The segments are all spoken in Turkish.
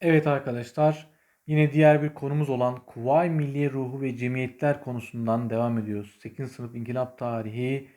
Evet arkadaşlar, yine diğer bir konumuz olan Kuvayi Milliye Ruhu ve Cemiyetler konusundan devam ediyoruz. 8. sınıf İnkılap Tarihi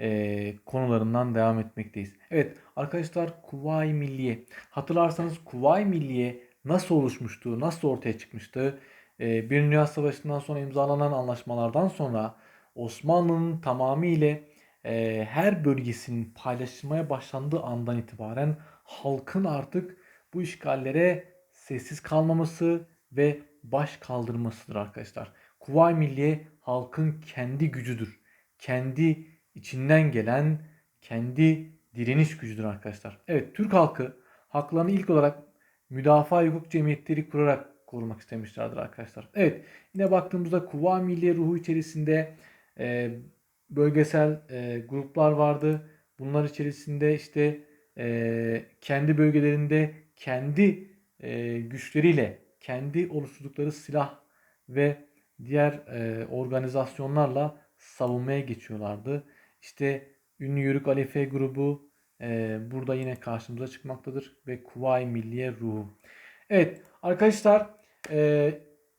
e, konularından devam etmekteyiz. Evet arkadaşlar Kuvayi Milliye. Hatırlarsanız Kuvayi Milliye nasıl oluşmuştu, nasıl ortaya çıkmıştı? E, bir Dünya Savaşı'ndan sonra imzalanan anlaşmalardan sonra Osmanlı'nın tamamıyla e, her bölgesinin paylaşılmaya başlandığı andan itibaren halkın artık bu işgallere sessiz kalmaması ve baş kaldırmasıdır arkadaşlar. Kuvayi Milliye halkın kendi gücüdür. Kendi içinden gelen kendi direniş gücüdür arkadaşlar. Evet Türk halkı haklarını ilk olarak müdafaa hukuk cemiyetleri kurarak korumak istemişlerdir arkadaşlar. Evet yine baktığımızda Kuvayi Milliye ruhu içerisinde e, bölgesel e, gruplar vardı. Bunlar içerisinde işte e, kendi bölgelerinde kendi e, güçleriyle kendi oluşturdukları silah ve diğer e, organizasyonlarla savunmaya geçiyorlardı. İşte ünlü Yörük Alefe grubu e, burada yine karşımıza çıkmaktadır ve Kuvayi Milliye ruhu. Evet arkadaşlar e,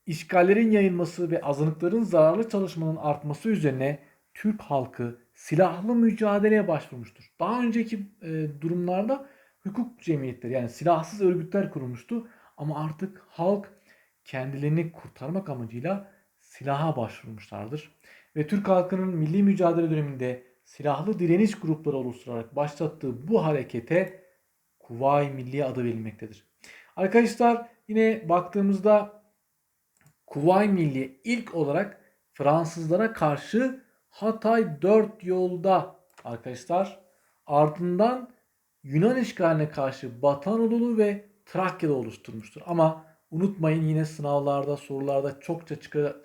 işgallerin yayılması ve azınlıkların zararlı çalışmanın artması üzerine Türk halkı silahlı mücadeleye başvurmuştur. Daha önceki e, durumlarda hukuk cemiyetleri yani silahsız örgütler kurulmuştu ama artık halk kendilerini kurtarmak amacıyla silaha başvurmuşlardır. Ve Türk halkının milli mücadele döneminde silahlı direniş grupları oluşturarak başlattığı bu harekete Kuvayi Milliye adı verilmektedir. Arkadaşlar yine baktığımızda Kuvayi Milliye ilk olarak Fransızlara karşı Hatay 4 yolda arkadaşlar ardından Yunan işgaline karşı Batanolulu ve Trakya'da oluşturmuştur. Ama unutmayın yine sınavlarda sorularda çokça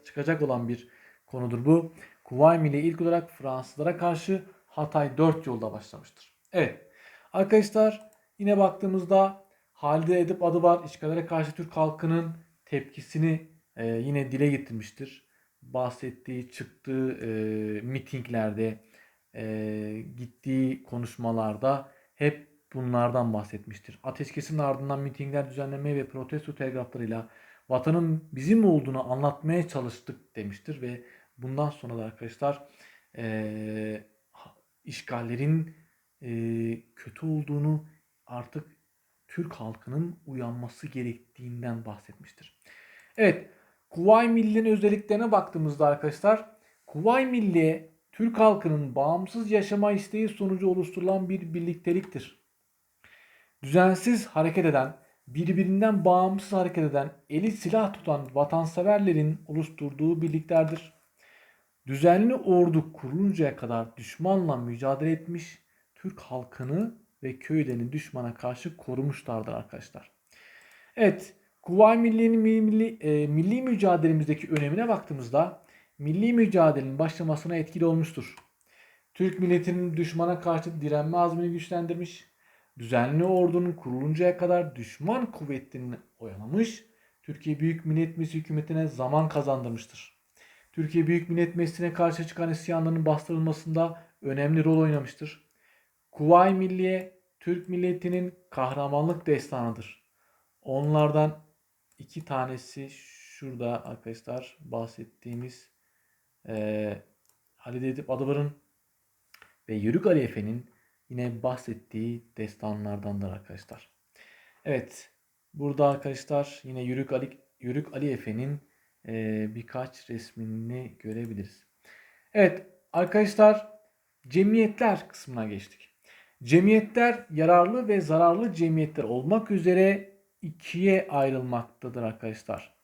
çıkacak olan bir konudur bu. Kuvayi Milliye ilk olarak Fransızlara karşı Hatay 4 yolda başlamıştır. Evet arkadaşlar yine baktığımızda Halide Edip adı var. İşgallere karşı Türk halkının tepkisini e, yine dile getirmiştir. Bahsettiği, çıktığı e, mitinglerde, e, gittiği konuşmalarda hep bunlardan bahsetmiştir. Ateşkesin ardından mitingler düzenlemeye ve protesto telgraflarıyla vatanın bizim olduğunu anlatmaya çalıştık demiştir ve bundan sonra da arkadaşlar e, işgallerin e, kötü olduğunu artık Türk halkının uyanması gerektiğinden bahsetmiştir. Evet, Kuvayi Milli'nin özelliklerine baktığımızda arkadaşlar, Kuvayi Milli Türk halkının bağımsız yaşama isteği sonucu oluşturulan bir birlikteliktir. Düzensiz hareket eden, birbirinden bağımsız hareket eden, eli silah tutan vatanseverlerin oluşturduğu birliklerdir. Düzenli ordu kuruluncaya kadar düşmanla mücadele etmiş, Türk halkını ve köylerini düşmana karşı korumuşlardır arkadaşlar. Evet, Kuvayi Milliye'nin milli, e, milli mücadelemizdeki önemine baktığımızda milli mücadelenin başlamasına etkili olmuştur. Türk milletinin düşmana karşı direnme azmini güçlendirmiş, düzenli ordunun kuruluncaya kadar düşman kuvvetlerini oyalamış, Türkiye Büyük Millet Meclisi hükümetine zaman kazandırmıştır. Türkiye Büyük Millet Meclisi'ne karşı çıkan isyanların bastırılmasında önemli rol oynamıştır. Kuvayi Milliye, Türk milletinin kahramanlık destanıdır. Onlardan iki tanesi şurada arkadaşlar bahsettiğimiz e, Halide Edip Adıvar'ın ve Yörük Ali Efe'nin yine bahsettiği destanlardandır arkadaşlar. Evet burada arkadaşlar yine Yörük Ali, Yörük Ali Efe'nin e, birkaç resmini görebiliriz. Evet arkadaşlar cemiyetler kısmına geçtik. Cemiyetler yararlı ve zararlı cemiyetler olmak üzere ikiye ayrılmaktadır arkadaşlar.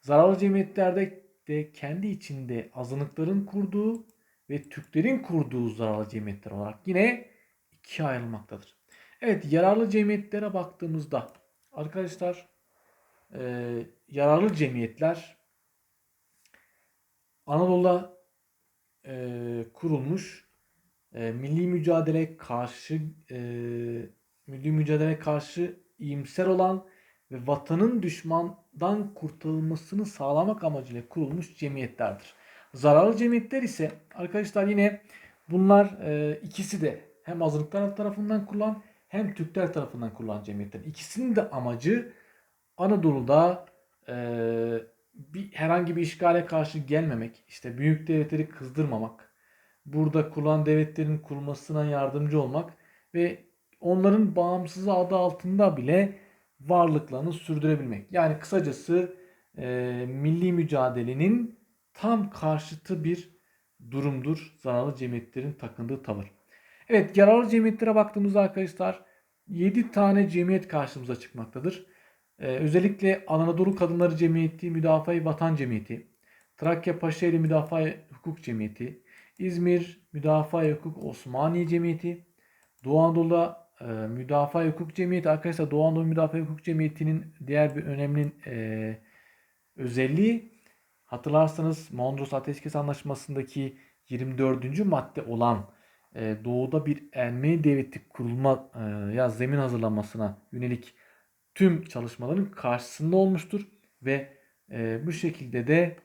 Zararlı cemiyetlerde de kendi içinde azınlıkların kurduğu ve Türklerin kurduğu zararlı cemiyetler olarak yine ikiye ayrılmaktadır. Evet yararlı cemiyetlere baktığımızda arkadaşlar e, yararlı cemiyetler Anadolu'da e, kurulmuş e, milli mücadele karşı e, milli mücadele karşı iyimser olan ve vatanın düşmandan kurtulmasını sağlamak amacıyla kurulmuş cemiyetlerdir. Zararlı cemiyetler ise arkadaşlar yine bunlar e, ikisi de hem azınlıklar tarafından kurulan hem Türkler tarafından kurulan cemiyetler. İkisinin de amacı Anadolu'da e, bir herhangi bir işgale karşı gelmemek, işte büyük devletleri kızdırmamak, burada kurulan devletlerin kurulmasına yardımcı olmak ve onların bağımsız adı altında bile varlıklarını sürdürebilmek. Yani kısacası e, milli mücadelenin tam karşıtı bir durumdur zararlı cemiyetlerin takındığı tavır. Evet yararlı cemiyetlere baktığımızda arkadaşlar 7 tane cemiyet karşımıza çıkmaktadır. Ee, özellikle Anadolu Kadınları Cemiyeti, Müdafaa Vatan Cemiyeti, Trakya Paşaeli Müdafaa Hukuk Cemiyeti, İzmir Müdafaa Hukuk Osmaniye Cemiyeti, Doğu Anadolu'da e, Müdafaa Hukuk Cemiyeti. Arkadaşlar Doğu Anadolu Müdafaa Hukuk Cemiyeti'nin diğer bir önemli e, özelliği hatırlarsanız Mondros Ateşkes Anlaşması'ndaki 24. madde olan e, doğuda bir Ermeni devleti kurulma e, ya zemin hazırlanmasına yönelik tüm çalışmaların karşısında olmuştur ve e, bu şekilde de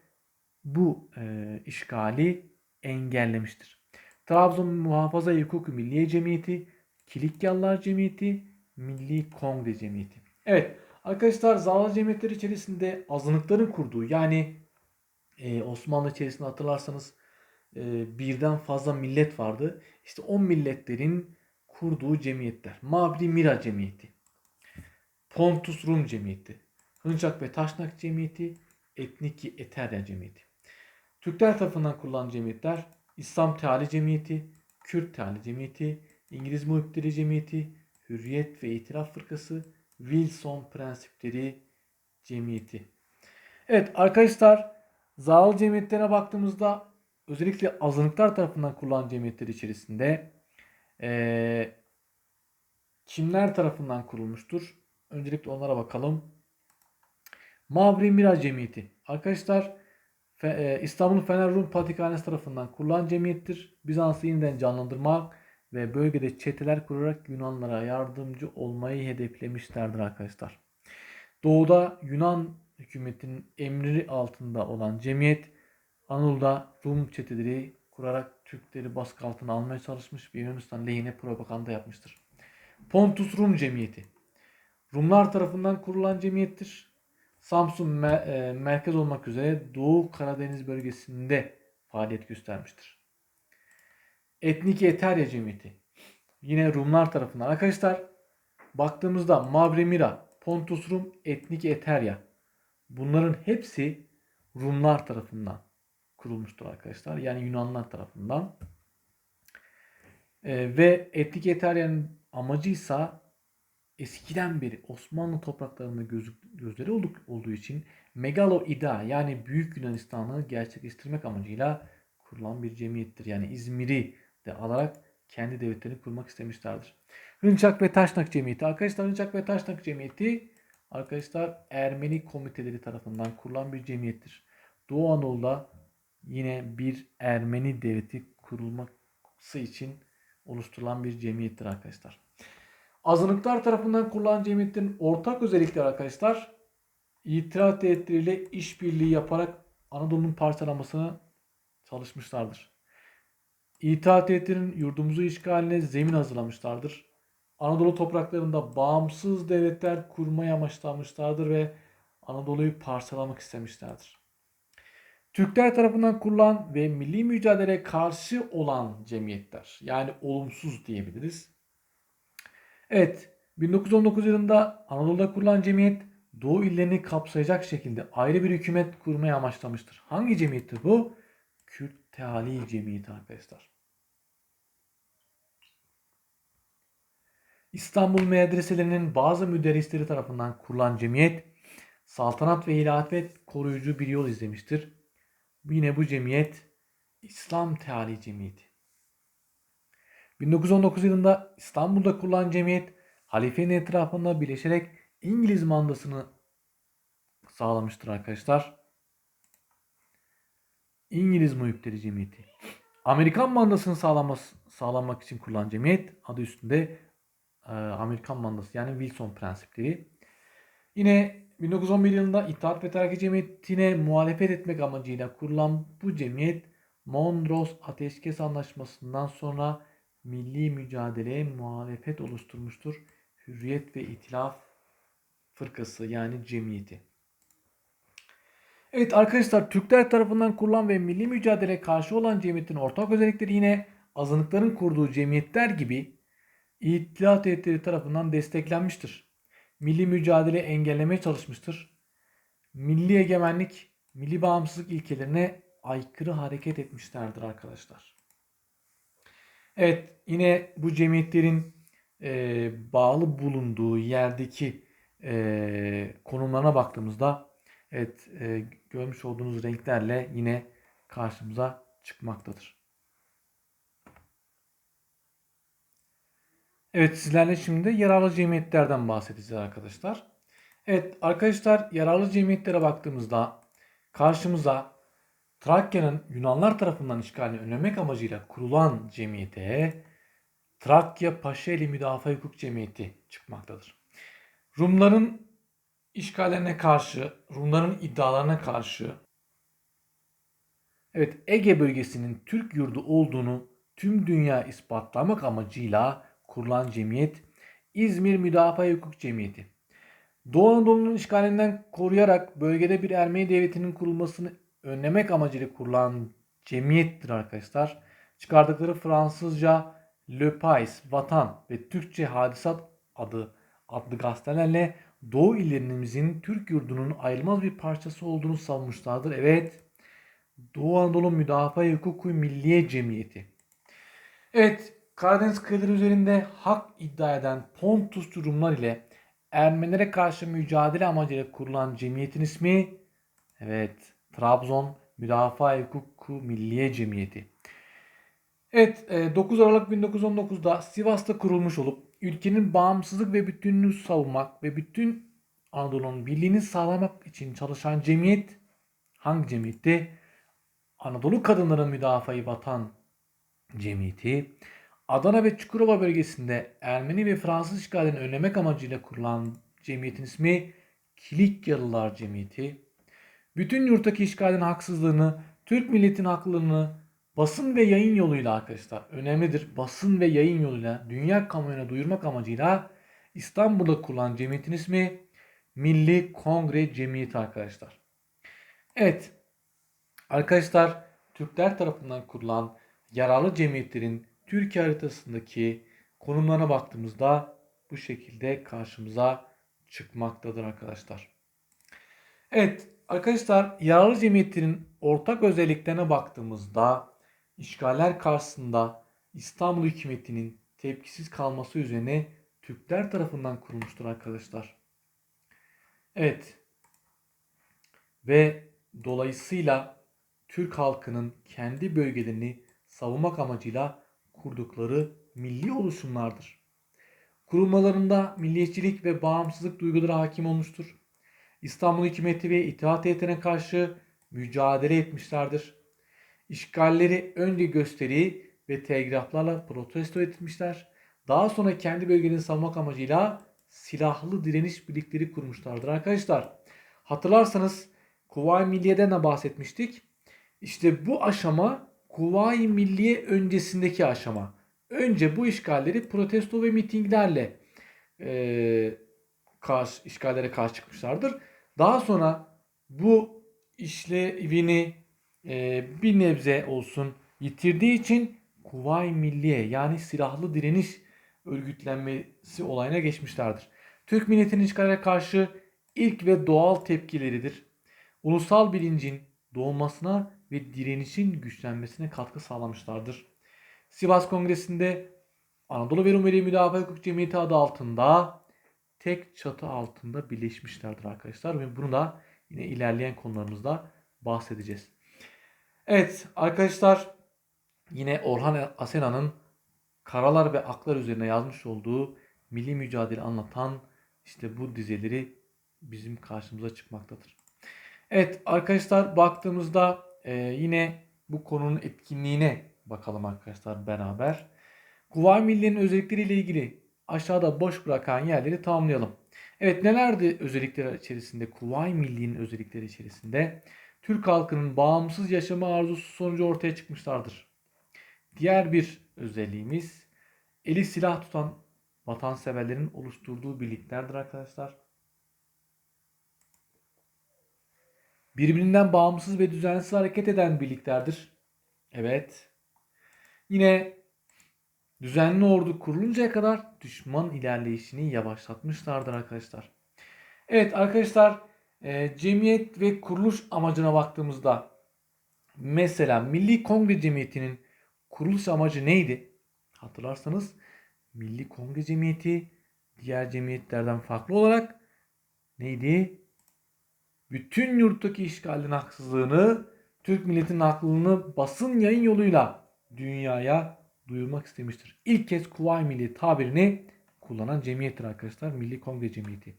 bu e, işgali engellemiştir. Trabzon Muhafaza Hukuk Milliye Cemiyeti, Kilikyalılar Cemiyeti, Milli Kongre Cemiyeti. Evet arkadaşlar Zağlar Cemiyetleri içerisinde azınlıkların kurduğu yani e, Osmanlı içerisinde hatırlarsanız e, birden fazla millet vardı. İşte o milletlerin kurduğu cemiyetler. Mavri Mira Cemiyeti, Pontus Rum Cemiyeti, Hınçak ve Taşnak Cemiyeti, Etniki Eterya Cemiyeti. Türkler tarafından kurulan cemiyetler İslam Teali Cemiyeti, Kürt Teali Cemiyeti, İngiliz Muhipleri Cemiyeti, Hürriyet ve İtilaf Fırkası, Wilson Prensipleri Cemiyeti. Evet arkadaşlar Zağıl cemiyetlerine baktığımızda özellikle azınlıklar tarafından kurulan cemiyetler içerisinde e, kimler tarafından kurulmuştur? Öncelikle onlara bakalım. Mavri Mira Cemiyeti. Arkadaşlar İstanbul Fener Rum Patrikhanesi tarafından kurulan cemiyettir. Bizans'ı yeniden canlandırmak ve bölgede çeteler kurarak Yunanlara yardımcı olmayı hedeflemişlerdir arkadaşlar. Doğuda Yunan hükümetinin emri altında olan cemiyet Anadolu'da Rum çeteleri kurarak Türkleri baskı altına almaya çalışmış ve Yunanistan lehine propaganda yapmıştır. Pontus Rum Cemiyeti Rumlar tarafından kurulan cemiyettir. Samsun e, merkez olmak üzere Doğu Karadeniz bölgesinde faaliyet göstermiştir. Etnik Eterya Cemiyeti yine Rumlar tarafından. Arkadaşlar baktığımızda Mavremira, Pontus Rum, Etnik Eterya bunların hepsi Rumlar tarafından kurulmuştur arkadaşlar. Yani Yunanlar tarafından. E, ve etnik Eterya'nın amacıysa eskiden beri Osmanlı topraklarında göz, gözleri olduk, olduğu için Megaloida yani Büyük Yunanistan'ı gerçekleştirmek amacıyla kurulan bir cemiyettir. Yani İzmir'i de alarak kendi devletlerini kurmak istemişlerdir. Hınçak ve Taşnak Cemiyeti. Arkadaşlar Hınçak ve Taşnak Cemiyeti arkadaşlar Ermeni komiteleri tarafından kurulan bir cemiyettir. Doğu Anadolu'da yine bir Ermeni devleti kurulması için oluşturulan bir cemiyettir arkadaşlar. Azınlıklar tarafından kurulan cemiyetlerin ortak özellikleri arkadaşlar itiraz devletleriyle işbirliği yaparak Anadolu'nun parçalanmasına çalışmışlardır. İttihat devletlerinin yurdumuzu işgaline zemin hazırlamışlardır. Anadolu topraklarında bağımsız devletler kurmaya amaçlamışlardır ve Anadolu'yu parçalamak istemişlerdir. Türkler tarafından kurulan ve milli mücadeleye karşı olan cemiyetler. Yani olumsuz diyebiliriz. Evet, 1919 yılında Anadolu'da kurulan cemiyet Doğu illerini kapsayacak şekilde ayrı bir hükümet kurmaya amaçlamıştır. Hangi cemiyettir bu? Kürt Teali Cemiyeti arkadaşlar. İstanbul medreselerinin bazı müderrisleri tarafından kurulan cemiyet saltanat ve hilafet koruyucu bir yol izlemiştir. Yine bu cemiyet İslam Teali Cemiyeti. 1919 yılında İstanbul'da kurulan cemiyet halifenin etrafında birleşerek İngiliz mandasını sağlamıştır arkadaşlar. İngiliz Muhipleri Cemiyeti. Amerikan mandasını sağlaması, sağlamak için kurulan cemiyet adı üstünde e, Amerikan mandası yani Wilson prensipleri. Yine 1911 yılında İttihat ve Terakki Cemiyeti'ne muhalefet etmek amacıyla kurulan bu cemiyet Mondros Ateşkes Anlaşması'ndan sonra milli mücadeleye muhalefet oluşturmuştur. Hürriyet ve İtilaf fırkası yani cemiyeti. Evet arkadaşlar Türkler tarafından kurulan ve milli mücadeleye karşı olan cemiyetin ortak özellikleri yine azınlıkların kurduğu cemiyetler gibi İttihat Devletleri tarafından desteklenmiştir. Milli mücadele engellemeye çalışmıştır. Milli egemenlik, milli bağımsızlık ilkelerine aykırı hareket etmişlerdir arkadaşlar. Evet yine bu cemiyetlerin e, bağlı bulunduğu yerdeki e, konumlarına baktığımızda evet e, görmüş olduğunuz renklerle yine karşımıza çıkmaktadır. Evet sizlerle şimdi yararlı cemiyetlerden bahsedeceğiz arkadaşlar. Evet arkadaşlar yararlı cemiyetlere baktığımızda karşımıza Trakya'nın Yunanlar tarafından işgalini önlemek amacıyla kurulan cemiyete Trakya Paşaeli Müdafaa Hukuk Cemiyeti çıkmaktadır. Rumların işgallerine karşı, Rumların iddialarına karşı evet Ege bölgesinin Türk yurdu olduğunu tüm dünya ispatlamak amacıyla kurulan cemiyet İzmir Müdafaa Hukuk Cemiyeti. Doğu Anadolu'nun işgalinden koruyarak bölgede bir Ermeni devletinin kurulmasını önlemek amacıyla kurulan cemiyettir arkadaşlar. Çıkardıkları Fransızca Le Pais, Vatan ve Türkçe Hadisat adı adlı gazetelerle Doğu illerimizin Türk yurdunun ayrılmaz bir parçası olduğunu savunmuşlardır. Evet, Doğu Anadolu Müdafaa Hukuku Milliye Cemiyeti. Evet, Karadeniz kıyıları üzerinde hak iddia eden Pontusçu Rumlar ile Ermenilere karşı mücadele amacıyla kurulan cemiyetin ismi evet Trabzon Müdafaa Hukuku Milliye Cemiyeti. Evet 9 e, Aralık 1919'da Sivas'ta kurulmuş olup ülkenin bağımsızlık ve bütünlüğünü savunmak ve bütün Anadolu'nun birliğini sağlamak için çalışan cemiyet hangi cemiyetti? Anadolu Kadınların Müdafaa Vatan Cemiyeti. Adana ve Çukurova bölgesinde Ermeni ve Fransız işgalini önlemek amacıyla kurulan cemiyetin ismi Kilikyalılar Cemiyeti bütün yurttaki işgalin haksızlığını, Türk milletinin haklılığını basın ve yayın yoluyla arkadaşlar önemlidir. Basın ve yayın yoluyla dünya kamuoyuna duyurmak amacıyla İstanbul'da kurulan cemiyetin ismi Milli Kongre Cemiyeti arkadaşlar. Evet arkadaşlar Türkler tarafından kurulan yararlı cemiyetlerin Türkiye haritasındaki konumlarına baktığımızda bu şekilde karşımıza çıkmaktadır arkadaşlar. Evet Arkadaşlar yararlı cemiyetlerin ortak özelliklerine baktığımızda işgaller karşısında İstanbul hükümetinin tepkisiz kalması üzerine Türkler tarafından kurulmuştur arkadaşlar. Evet. Ve dolayısıyla Türk halkının kendi bölgelerini savunmak amacıyla kurdukları milli oluşumlardır. Kurulmalarında milliyetçilik ve bağımsızlık duyguları hakim olmuştur. İstanbul hükümeti ve itaat heyetine karşı mücadele etmişlerdir. İşgalleri önce gösteri ve telgraflarla protesto etmişler. Daha sonra kendi bölgelerini savunmak amacıyla silahlı direniş birlikleri kurmuşlardır arkadaşlar. Hatırlarsanız Kuvayi Milliye'den de bahsetmiştik. İşte bu aşama Kuvayi Milliye öncesindeki aşama. Önce bu işgalleri protesto ve mitinglerle e, karşı, işgallere karşı çıkmışlardır. Daha sonra bu işlevini e, bir nebze olsun yitirdiği için Kuvayi Milliye yani silahlı direniş örgütlenmesi olayına geçmişlerdir. Türk milletinin işgale karşı ilk ve doğal tepkileridir. Ulusal bilincin doğmasına ve direnişin güçlenmesine katkı sağlamışlardır. Sivas Kongresi'nde Anadolu ve Rumeli Müdafaa Hukuk Cemiyeti adı altında tek çatı altında birleşmişlerdir arkadaşlar. Ve bunu da yine ilerleyen konularımızda bahsedeceğiz. Evet arkadaşlar yine Orhan Asena'nın Karalar ve Aklar üzerine yazmış olduğu milli mücadele anlatan işte bu dizeleri bizim karşımıza çıkmaktadır. Evet arkadaşlar baktığımızda e, yine bu konunun etkinliğine bakalım arkadaşlar beraber. Kuvayi Milliye'nin özellikleriyle ilgili aşağıda boş bırakan yerleri tamamlayalım. Evet nelerdi özellikler içerisinde? Kuvayi Milli'nin özellikleri içerisinde Türk halkının bağımsız yaşama arzusu sonucu ortaya çıkmışlardır. Diğer bir özelliğimiz eli silah tutan vatanseverlerin oluşturduğu birliklerdir arkadaşlar. Birbirinden bağımsız ve düzensiz hareket eden birliklerdir. Evet. Yine düzenli ordu kuruluncaya kadar düşman ilerleyişini yavaşlatmışlardır arkadaşlar. Evet arkadaşlar e, cemiyet ve kuruluş amacına baktığımızda mesela Milli Kongre Cemiyeti'nin kuruluş amacı neydi? Hatırlarsanız Milli Kongre Cemiyeti diğer cemiyetlerden farklı olarak neydi? Bütün yurttaki işgalin haksızlığını, Türk milletinin haklılığını basın yayın yoluyla dünyaya duyurmak istemiştir. İlk kez Kuvayi Milli tabirini kullanan cemiyettir arkadaşlar. Milli Kongre Cemiyeti.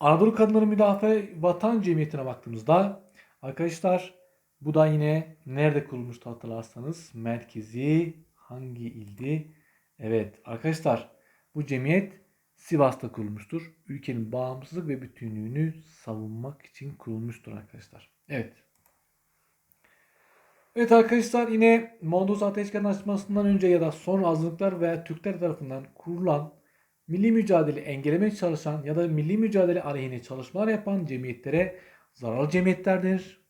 Anadolu Kadınları Müdafaa Vatan Cemiyeti'ne baktığımızda arkadaşlar bu da yine nerede kurulmuştu hatırlarsanız merkezi hangi ildi? Evet arkadaşlar bu cemiyet Sivas'ta kurulmuştur. Ülkenin bağımsızlık ve bütünlüğünü savunmak için kurulmuştur arkadaşlar. Evet. Evet arkadaşlar yine Mondros Ateşkes Anlaşması'ndan önce ya da sonra azınlıklar veya Türkler tarafından kurulan milli mücadele engellemeye çalışan ya da milli mücadele aleyhine çalışmalar yapan cemiyetlere zararlı cemiyetler denir.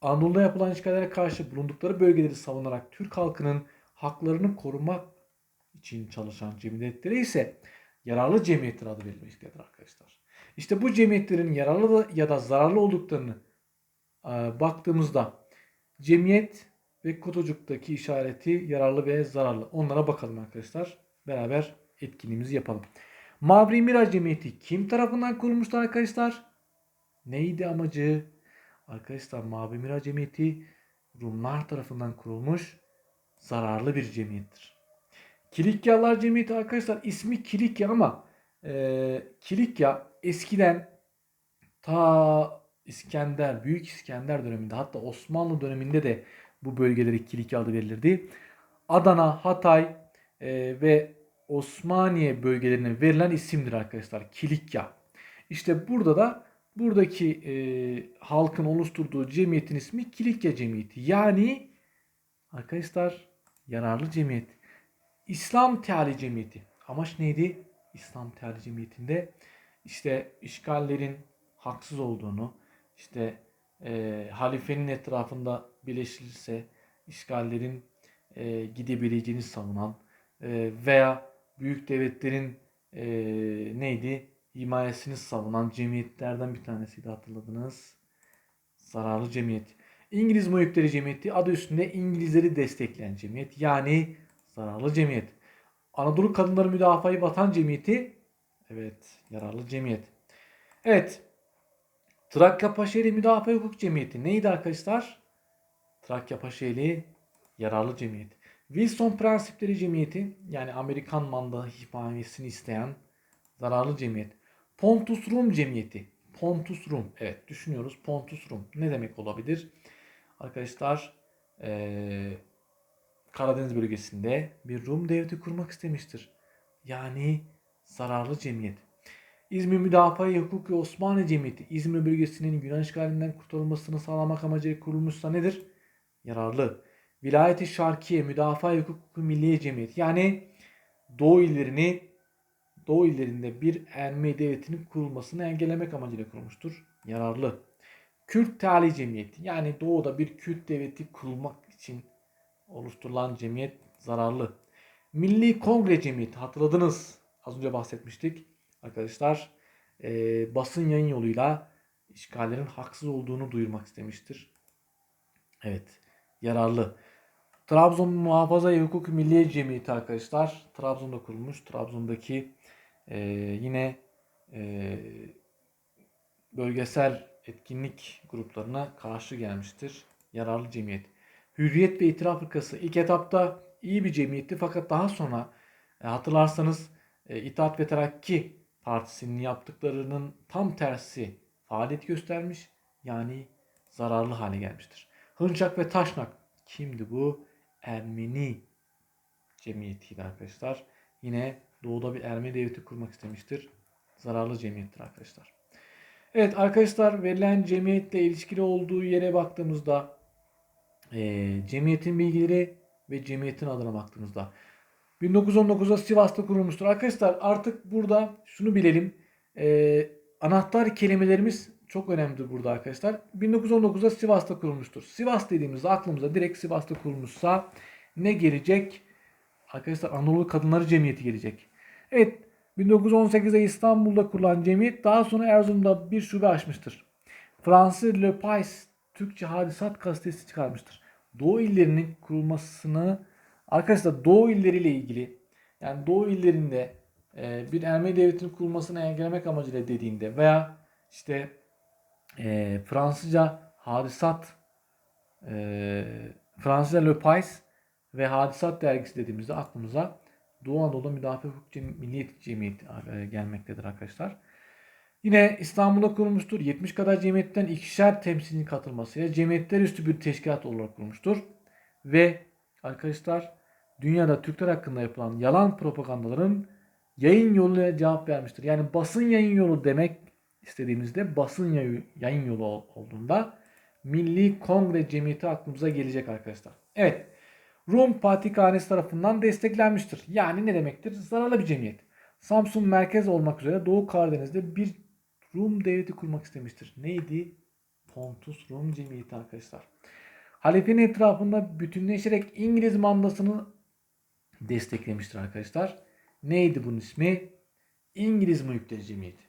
Anadolu'da yapılan işgallere karşı bulundukları bölgeleri savunarak Türk halkının haklarını korumak için çalışan cemiyetlere ise yararlı cemiyetler adı verilmektedir arkadaşlar. İşte bu cemiyetlerin yararlı ya da zararlı olduklarını e, baktığımızda cemiyet ve kutucuktaki işareti yararlı ve zararlı. Onlara bakalım arkadaşlar. Beraber etkinliğimizi yapalım. Mavri Miraç Cemiyeti kim tarafından kurulmuştu arkadaşlar? Neydi amacı? Arkadaşlar Mavi Miraç Cemiyeti Rumlar tarafından kurulmuş zararlı bir cemiyettir. Kilikyalılar Cemiyeti arkadaşlar ismi Kilikya ama e, Kilikya eskiden ta İskender, Büyük İskender döneminde hatta Osmanlı döneminde de bu bölgelere Kilikya adı verilirdi. Adana, Hatay e, ve Osmaniye bölgelerine verilen isimdir arkadaşlar. Kilikya. İşte burada da buradaki e, halkın oluşturduğu cemiyetin ismi Kilikya Cemiyeti. Yani arkadaşlar yararlı cemiyet. İslam Teali Cemiyeti. Amaç neydi? İslam Teali Cemiyeti'nde işte işgallerin haksız olduğunu, işte e, halifenin etrafında birleşilirse işgallerin e, gidebileceğini savunan e, veya büyük devletlerin e, neydi? Himayesini savunan cemiyetlerden bir tanesiydi hatırladınız. Zararlı cemiyet. İngiliz Muhipleri Cemiyeti adı üstünde İngilizleri destekleyen cemiyet. Yani zararlı cemiyet. Anadolu Kadınları Müdafaa Vatan Cemiyeti. Evet yararlı cemiyet. Evet. Trakya Paşaeli Müdafaa Hukuk Cemiyeti. Neydi arkadaşlar? Trakya Paşaeli yararlı cemiyet. Wilson Prensipleri Cemiyeti yani Amerikan mandalı himayesini isteyen zararlı cemiyet. Pontus Rum Cemiyeti. Pontus Rum. Evet düşünüyoruz. Pontus Rum. Ne demek olabilir? Arkadaşlar ee, Karadeniz bölgesinde bir Rum devleti kurmak istemiştir. Yani zararlı cemiyet. İzmir Müdafaa Hukuk ve Osmanlı Cemiyeti İzmir bölgesinin Yunan işgalinden kurtulmasını sağlamak amacıyla kurulmuşsa nedir? Yararlı. Vilayeti Şarkiye Müdafaa Hukuk Milliye Cemiyeti yani Doğu illerini Doğu illerinde bir Ermeni devletinin kurulmasını engellemek amacıyla kurulmuştur. Yararlı. Kürt Teali Cemiyeti yani Doğu'da bir Kürt devleti kurulmak için oluşturulan cemiyet zararlı. Milli Kongre Cemiyeti hatırladınız. Az önce bahsetmiştik. Arkadaşlar e, basın yayın yoluyla işgallerin haksız olduğunu duyurmak istemiştir. Evet yararlı. Trabzon Muhafaza Hukuk Milliye Cemiyeti arkadaşlar. Trabzon'da kurulmuş. Trabzon'daki e, yine e, bölgesel etkinlik gruplarına karşı gelmiştir. Yararlı cemiyet. Hürriyet ve İtiraf Fırkası ilk etapta iyi bir cemiyetti fakat daha sonra e, hatırlarsanız e, İttihat ve Terakki Partisi'nin yaptıklarının tam tersi faaliyet göstermiş. Yani zararlı hale gelmiştir. Hınçak ve Taşnak kimdi bu? Ermeni cemiyetiydi arkadaşlar. Yine doğuda bir Ermeni devleti kurmak istemiştir. Zararlı cemiyettir arkadaşlar. Evet arkadaşlar verilen cemiyetle ilişkili olduğu yere baktığımızda e, cemiyetin bilgileri ve cemiyetin adına baktığımızda 1919'da Sivas'ta kurulmuştur. Arkadaşlar artık burada şunu bilelim. E, anahtar kelimelerimiz çok önemlidir burada arkadaşlar. 1919'da Sivas'ta kurulmuştur. Sivas dediğimizde aklımıza direkt Sivas'ta kurulmuşsa ne gelecek? Arkadaşlar Anadolu Kadınları Cemiyeti gelecek. Evet 1918'de İstanbul'da kurulan cemiyet daha sonra Erzurum'da bir şube açmıştır. Fransız Le Pais Türkçe Hadisat gazetesi çıkarmıştır. Doğu illerinin kurulmasını arkadaşlar Doğu illeriyle ilgili yani Doğu illerinde e, bir Ermeni devletinin kurulmasını engellemek amacıyla dediğinde veya işte e, Fransızca hadisat e, Fransızca Le Pais ve Hadisat dergisi dediğimizde aklımıza Doğu Anadolu Müdafaa Hukuk Cem- Milliyet Cemiyeti e, gelmektedir arkadaşlar. Yine İstanbul'da kurulmuştur. 70 kadar cemiyetten ikişer temsilcinin katılmasıyla cemiyetler üstü bir teşkilat olarak kurulmuştur. Ve arkadaşlar dünyada Türkler hakkında yapılan yalan propagandaların yayın yoluyla cevap vermiştir. Yani basın yayın yolu demek istediğimizde basın yayı- yayın yolu ol- olduğunda Milli Kongre Cemiyeti aklımıza gelecek arkadaşlar. Evet. Rum Patrikhanesi tarafından desteklenmiştir. Yani ne demektir? Zararlı bir cemiyet. Samsun merkez olmak üzere Doğu Karadeniz'de bir Rum devleti kurmak istemiştir. Neydi? Pontus Rum Cemiyeti arkadaşlar. Halifenin etrafında bütünleşerek İngiliz mandasını desteklemiştir arkadaşlar. Neydi bunun ismi? İngiliz Mülkleri Cemiyeti.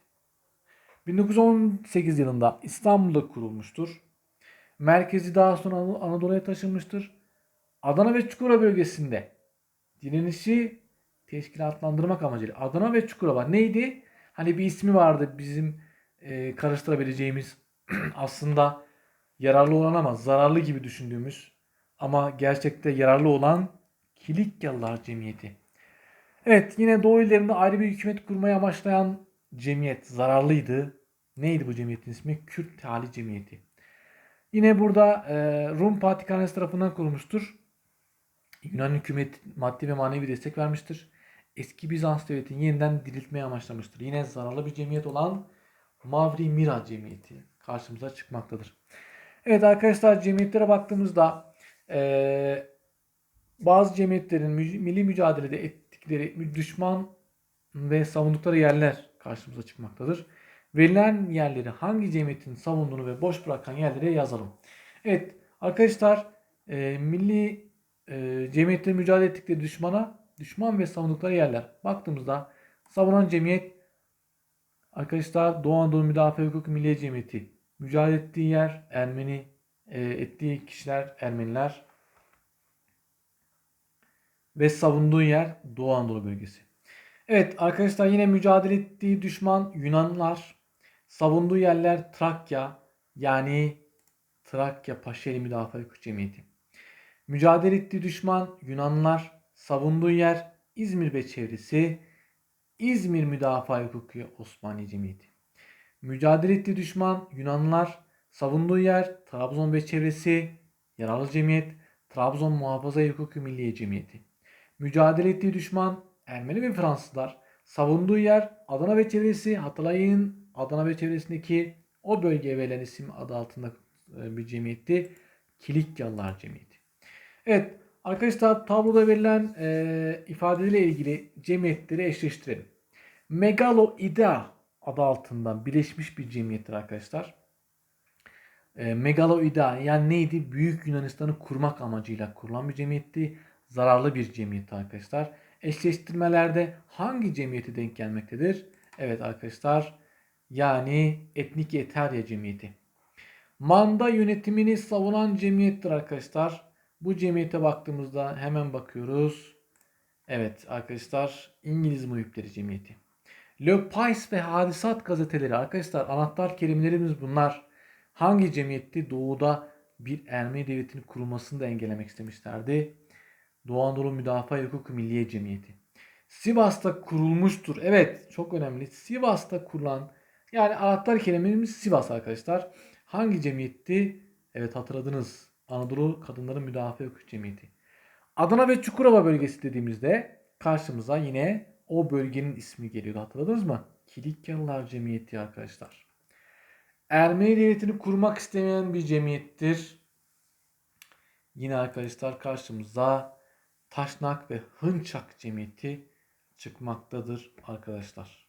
1918 yılında İstanbul'da kurulmuştur. Merkezi daha sonra Anadolu- Anadolu'ya taşınmıştır. Adana ve Çukurova bölgesinde direnişi teşkilatlandırmak amacıyla Adana ve Çukurova neydi? Hani bir ismi vardı bizim e, karıştırabileceğimiz aslında yararlı olan ama zararlı gibi düşündüğümüz ama gerçekte yararlı olan Kilikyalılar Cemiyeti. Evet yine Doğu illerinde ayrı bir hükümet kurmayı amaçlayan cemiyet zararlıydı. Neydi bu cemiyetin ismi? Kürt Hali Cemiyeti. Yine burada e, Rum Patrikhanesi tarafından kurulmuştur. Yunan hükümet maddi ve manevi destek vermiştir. Eski Bizans devletini yeniden diriltmeye amaçlamıştır. Yine zararlı bir cemiyet olan Mavri Mira Cemiyeti karşımıza çıkmaktadır. Evet arkadaşlar cemiyetlere baktığımızda eee, bazı cemiyetlerin milli mücadelede ettikleri düşman ve savundukları yerler karşımıza çıkmaktadır. Verilen yerleri hangi cemiyetin savunduğunu ve boş bırakan yerlere yazalım. Evet arkadaşlar eee, milli eee cemiyetlerin mücadele ettikleri düşmana düşman ve savundukları yerler. Baktığımızda savunan cemiyet arkadaşlar Doğu Anadolu Müdafaa Hukuku Milliye Cemiyeti. Mücadele ettiği yer Ermeni, e, ettiği kişiler Ermeniler ve savunduğu yer Doğu Anadolu bölgesi. Evet arkadaşlar yine mücadele ettiği düşman Yunanlılar, savunduğu yerler Trakya yani Trakya Paşeli Müdafaa Cemiyeti. Mücadele ettiği düşman Yunanlılar, savunduğu yer İzmir ve çevresi İzmir Müdafaa Hukuku Osmaniye Cemiyeti. Mücadele ettiği düşman Yunanlılar, savunduğu yer Trabzon ve çevresi Yararlı Cemiyet, Trabzon Muhafaza Hukuku Milliye Cemiyeti. Mücadele ettiği düşman Ermeni ve Fransızlar, savunduğu yer Adana ve çevresi hatırlayın Adana ve çevresindeki o bölgeye verilen isim adı altında e, bir cemiyetti. Kilikyalılar Cemiyeti. Evet arkadaşlar tabloda verilen e, ifadelerle ilgili cemiyetleri eşleştirelim. Megaloidea adı altında birleşmiş bir cemiyettir arkadaşlar. E, Megaloidea yani neydi? Büyük Yunanistan'ı kurmak amacıyla kurulan bir cemiyetti. Zararlı bir cemiyetti arkadaşlar. Eşleştirmelerde hangi cemiyeti denk gelmektedir? Evet arkadaşlar yani Etnik Eterya Cemiyeti. Manda yönetimini savunan cemiyettir arkadaşlar. Bu cemiyete baktığımızda hemen bakıyoruz. Evet arkadaşlar İngiliz Muhipleri Cemiyeti. Le Pais ve Hadisat gazeteleri arkadaşlar anahtar kelimelerimiz bunlar. Hangi cemiyetti? Doğuda bir Ermeni devletinin kurulmasını da engellemek istemişlerdi. Doğu Anadolu Müdafaa Hukuku Milliye Cemiyeti. Sivas'ta kurulmuştur. Evet çok önemli. Sivas'ta kurulan yani anahtar kelimemiz Sivas arkadaşlar. Hangi cemiyetti? Evet hatırladınız. Anadolu Kadınların Müdafaa Hukuku Cemiyeti. Adana ve Çukurova bölgesi dediğimizde karşımıza yine o bölgenin ismi geliyordu. Hatırladınız mı? Kilikyalılar Cemiyeti arkadaşlar. Ermeni devletini kurmak istemeyen bir cemiyettir. Yine arkadaşlar karşımıza Taşnak ve Hınçak Cemiyeti çıkmaktadır arkadaşlar.